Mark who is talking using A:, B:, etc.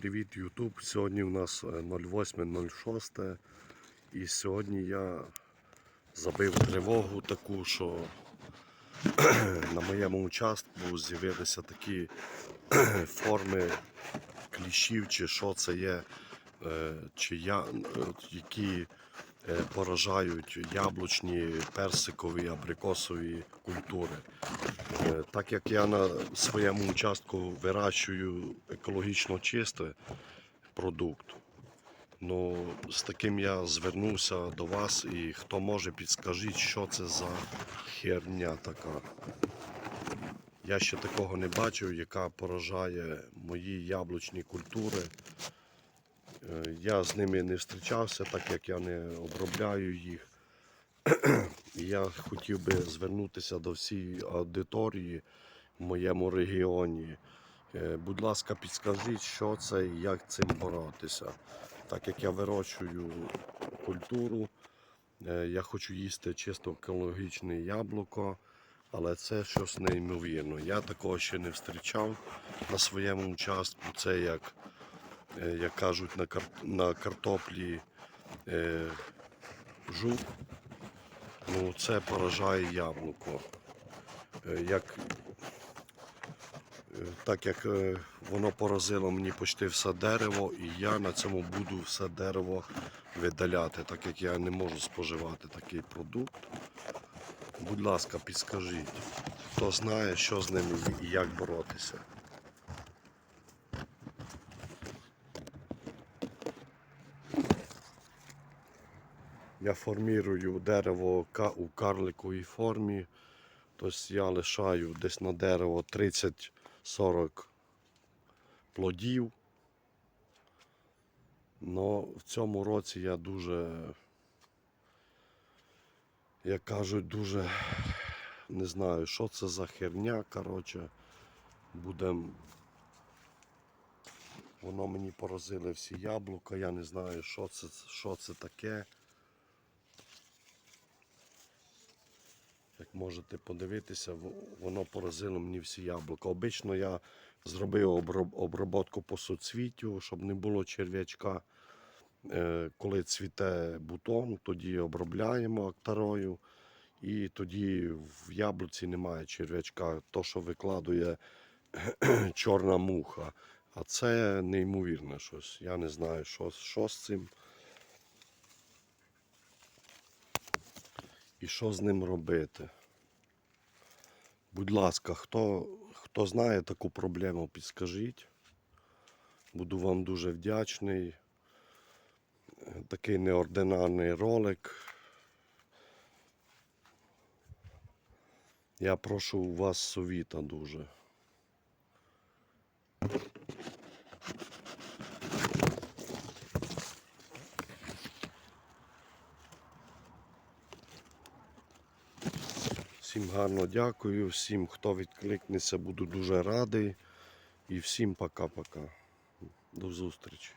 A: Привіт, Ютуб. Сьогодні у нас е, 08.06 і сьогодні я забив тривогу таку, що на моєму участку з'явилися такі форми кліщів, чи що це є, е, чи я, які е, поражають яблучні, персикові, абрикосові культури. Е, Так як я на своєму участку вирощую екологічно чистий продукт, ну, з таким я звернувся до вас і хто може, підскажіть, що це за херня така. Я ще такого не бачив, яка поражає мої яблучні культури. Е, Я з ними не зустрічався, так як я не обробляю їх. Я хотів би звернутися до всієї аудиторії в моєму регіоні. Е, Будь ласка, підскажіть, що це і як цим боротися. Так як я вирощую культуру, е, я хочу їсти чисто екологічне яблуко, але це щось неймовірне. Я такого ще не зустрічав на своєму участку. Це як, як кажуть, на, кар... на картоплі е, жук. Ну, це поражає яблуко. Е, Як, е, так як е, воно поразило мені почти все дерево, і я на цьому буду все дерево видаляти, так як я не можу споживати такий продукт. Будь ласка, підскажіть, хто знає, що з ними і як боротися. Я формірую дерево у карликовій формі. Тобто я лишаю десь на дерево 30-40 плодів. Но в цьому році я дуже, як кажуть, дуже не знаю, що це за херня. Коротше, будем. Воно мені поразили всі яблука, я не знаю, що це, що це таке. Як можете подивитися, воно поразило мені всі яблука. Обично я зробив оброб- оброботку по соцвіттю, щоб не було черв'ячка. Е, Коли цвіте бутон, тоді обробляємо актарою. І тоді в яблуці немає черв'ячка, то, що викладує чорна муха. А це неймовірне щось. Я не знаю, що, що з цим. І що з ним робити. Будь ласка, хто, хто знає таку проблему, підскажіть. Буду вам дуже вдячний. Такий неординарний ролик. Я прошу у вас совіта дуже. Всім гарно дякую, всім, хто відкликнеться, буду дуже радий. І всім пока-пока. До зустрічі.